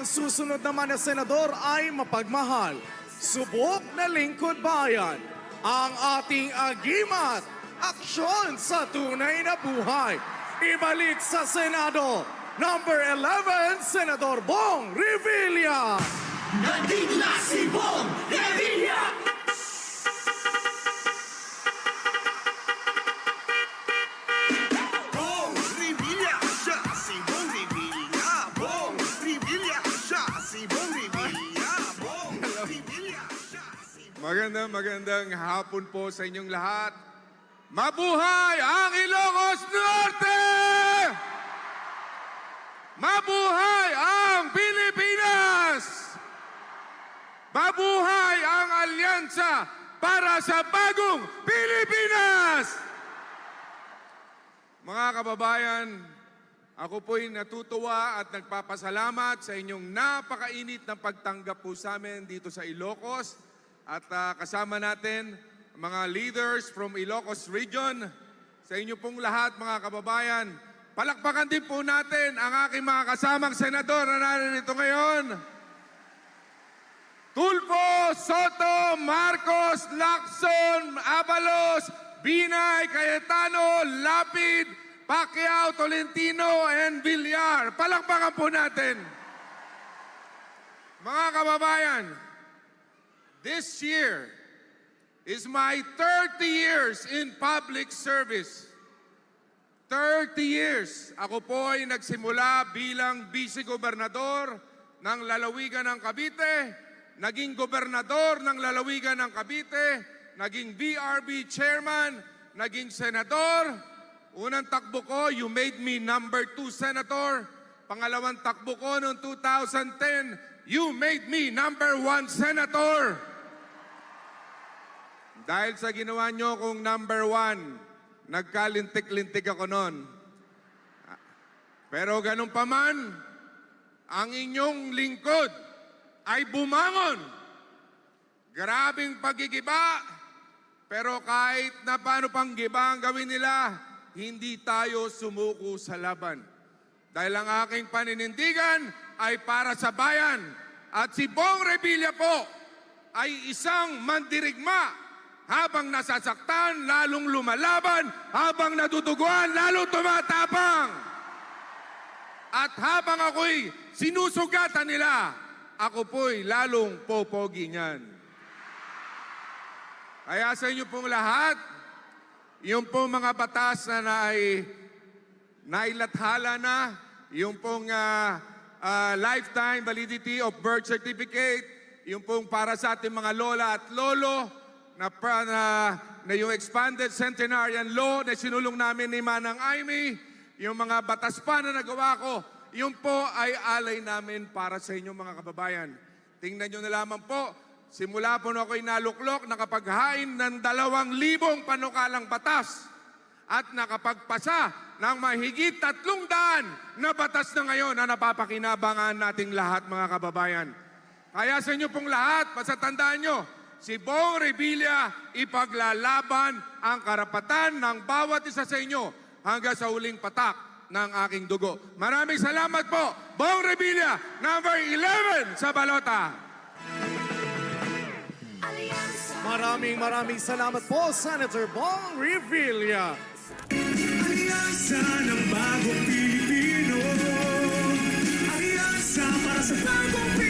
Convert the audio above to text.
Ang susunod naman na senador ay mapagmahal. Subok na lingkod bayan. Ang ating agimat. Aksyon sa tunay na buhay. Ibalik sa Senado. Number 11, Senador Bong Revilla. Nandito na si Bong Revilla! Magandang magandang hapon po sa inyong lahat. Mabuhay ang Ilocos Norte! Mabuhay ang Pilipinas! Mabuhay ang alyansa para sa bagong Pilipinas! Mga kababayan, ako po'y natutuwa at nagpapasalamat sa inyong napakainit na pagtanggap po sa amin dito sa Ilocos at ah, kasama natin mga leaders from Ilocos Region. Sa inyo pong lahat mga kababayan, palakpakan din po natin ang aking mga kasamang senador na narito ngayon. Tulfo, Soto, Marcos, Lacson, Abalos, Binay, Cayetano, Lapid, Pacquiao, Tolentino, and Villar. Palakpakan po natin. Mga kababayan, this year is my 30 years in public service. 30 years. Ako po ay nagsimula bilang vice-gobernador ng lalawigan ng Cavite, naging gobernador ng lalawigan ng Cavite, naging BRB chairman, naging senador. Unang takbo ko, you made me number two senator. Pangalawang takbo ko noong 2010, you made me number one senator. Dahil sa ginawa nyo kong number one, nagkalintik-lintik ako noon. Pero ganun pa man, ang inyong lingkod ay bumangon. Grabing pagigiba, pero kahit na paano pang giba ang gawin nila, hindi tayo sumuko sa laban. Dahil ang aking paninindigan ay para sa bayan. At si Bong Revilla po ay isang mandirigma habang nasasaktan, lalong lumalaban, habang natutuguan, lalong tumatapang. At habang ako'y sinusugatan nila, ako po'y lalong popogi niyan. Kaya sa inyo pong lahat, yung pong mga batas na nai, nailathala na, yung pong ah, ah, lifetime validity of birth certificate, yung pong para sa ating mga lola at lolo, na, pra- na, na yung expanded centenarian law na sinulong namin ni Manang Aimee, yung mga batas pa na nagawa ko, yun po ay alay namin para sa inyo mga kababayan. Tingnan nyo na lamang po, simula po na ako'y naluklok, nakapaghain ng dalawang libong panukalang batas at nakapagpasa ng mahigit tatlong daan na batas na ngayon na napapakinabangan nating lahat mga kababayan. Kaya sa inyo pong lahat, pasatandaan nyo, si Bong Revilla ipaglalaban ang karapatan ng bawat isa sa inyo hanggang sa huling patak ng aking dugo. Maraming salamat po, Bong Revilla, number 11 sa balota. Maraming maraming salamat po, Senator Bong Revilla. Alyansa ng bagong Pilipino Alyansa para sa bagong Pilipino